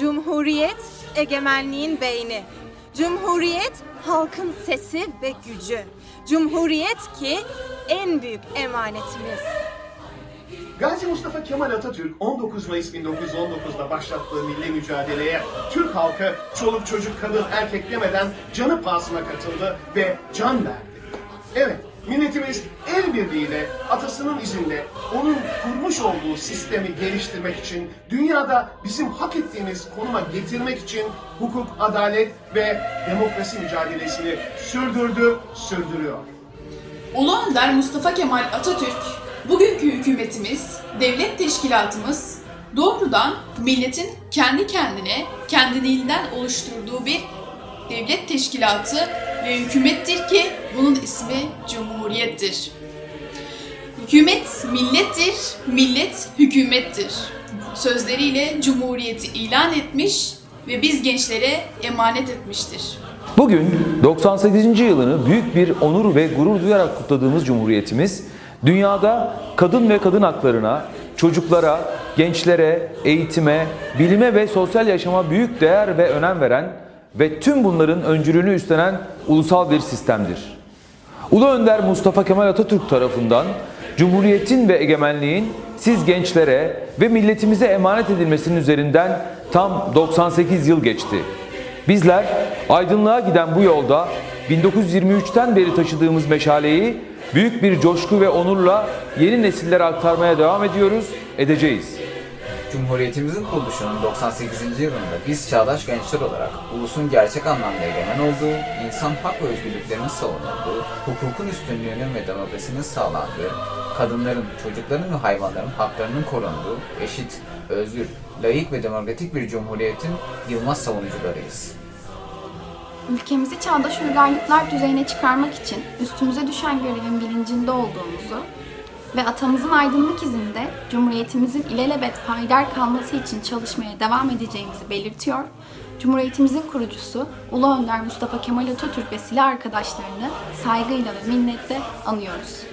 Cumhuriyet egemenliğin beyni. Cumhuriyet halkın sesi ve gücü. Cumhuriyet ki en büyük emanetimiz. Gazi Mustafa Kemal Atatürk 19 Mayıs 1919'da başlattığı milli mücadeleye Türk halkı çoluk çocuk kadın erkek demeden canı pahasına katıldı ve can verdi. Evet, milletimiz el birliğiyle atasının izinde onun kurmuş olduğu sistemi geliştirmek için dünyada bizim hak ettiğimiz konuma getirmek için hukuk, adalet ve demokrasi mücadelesini sürdürdü, sürdürüyor. Ulu Önder Mustafa Kemal Atatürk, bugünkü hükümetimiz, devlet teşkilatımız doğrudan milletin kendi kendine, kendiliğinden oluşturduğu bir devlet teşkilatı ve hükümettir ki bunun ismi Cumhuriyettir. Hükümet millettir, millet hükümettir. Sözleriyle Cumhuriyeti ilan etmiş ve biz gençlere emanet etmiştir. Bugün 98. yılını büyük bir onur ve gurur duyarak kutladığımız Cumhuriyetimiz, dünyada kadın ve kadın haklarına, çocuklara, gençlere, eğitime, bilime ve sosyal yaşama büyük değer ve önem veren ve tüm bunların öncülüğünü üstlenen ulusal bir sistemdir. Ulu Önder Mustafa Kemal Atatürk tarafından Cumhuriyetin ve egemenliğin siz gençlere ve milletimize emanet edilmesinin üzerinden tam 98 yıl geçti. Bizler aydınlığa giden bu yolda 1923'ten beri taşıdığımız meşaleyi büyük bir coşku ve onurla yeni nesillere aktarmaya devam ediyoruz, edeceğiz. Cumhuriyetimizin kuruluşunun 98. yılında biz çağdaş gençler olarak ulusun gerçek anlamda egemen olduğu, insan hak ve özgürlüklerinin savunulduğu, hukukun üstünlüğünün ve demokrasinin sağlandığı, kadınların, çocukların ve hayvanların haklarının korunduğu, eşit, özgür, layık ve demokratik bir cumhuriyetin yılmaz savunucularıyız. Ülkemizi çağdaş uygarlıklar düzeyine çıkarmak için üstümüze düşen görevin bilincinde olduğumuzu ve atamızın aydınlık izinde Cumhuriyetimizin ilelebet payidar kalması için çalışmaya devam edeceğimizi belirtiyor. Cumhuriyetimizin kurucusu Ulu Önder Mustafa Kemal Atatürk ve silah arkadaşlarını saygıyla ve minnetle anıyoruz.